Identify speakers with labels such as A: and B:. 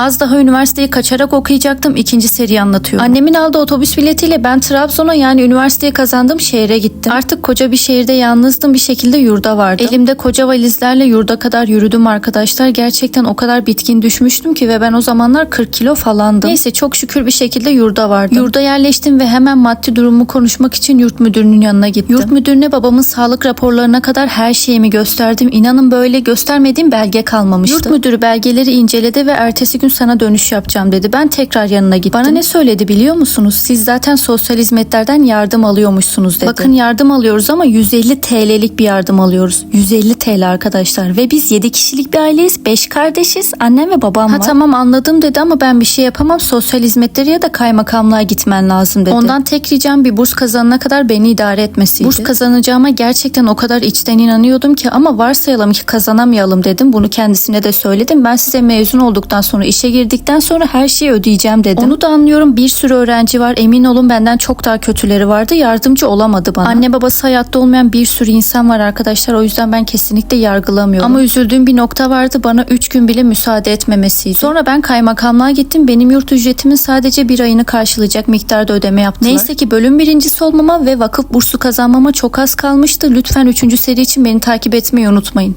A: Az daha üniversiteyi kaçarak okuyacaktım. ikinci seriyi anlatıyor. Annemin aldığı otobüs biletiyle ben Trabzon'a yani üniversiteye kazandığım şehre gittim. Artık koca bir şehirde yalnızdım bir şekilde yurda vardım. Elimde koca valizlerle yurda kadar yürüdüm arkadaşlar. Gerçekten o kadar bitkin düşmüştüm ki ve ben o zamanlar 40 kilo falandım. Neyse çok şükür bir şekilde yurda vardım. Yurda yerleştim ve hemen maddi durumu konuşmak için yurt müdürünün yanına gittim. Yurt müdürüne babamın sağlık raporlarına kadar her şeyimi gösterdim. İnanın böyle göstermediğim belge kalmamıştı. Yurt müdürü belgeleri inceledi ve ertesi gün sana dönüş yapacağım dedi. Ben tekrar yanına gittim. Bana ne söyledi biliyor musunuz? Siz zaten sosyal hizmetlerden yardım alıyormuşsunuz dedi. Bakın yardım alıyoruz ama 150 TL'lik bir yardım alıyoruz. 150 TL arkadaşlar ve biz 7 kişilik bir aileyiz. 5 kardeşiz. Annem ve babam var. Ha tamam anladım dedi ama ben bir şey yapamam. Sosyal hizmetleri ya da kaymakamlığa gitmen lazım dedi. Ondan tek ricam bir burs kazanana kadar beni idare etmesiydi. Burs kazanacağıma gerçekten o kadar içten inanıyordum ki ama varsayalım ki kazanamayalım dedim. Bunu kendisine de söyledim. Ben size mezun olduktan sonra işe girdikten sonra her şeyi ödeyeceğim dedim. Onu da anlıyorum. Bir sürü öğrenci var. Emin olun benden çok daha kötüleri vardı. Yardımcı olamadı bana. Anne babası hayatta olmayan bir sürü insan var arkadaşlar. O yüzden ben kesinlikle yargılamıyorum. Ama üzüldüğüm bir nokta vardı. Bana 3 gün bile müsaade etmemesiydi. Sonra ben kaymakamlığa gittim. Benim yurt ücretimin sadece bir ayını karşılayacak miktarda ödeme yaptılar. Neyse ki bölüm birincisi olmama ve vakıf bursu kazanmama çok az kalmıştı. Lütfen 3. seri için beni takip etmeyi unutmayın.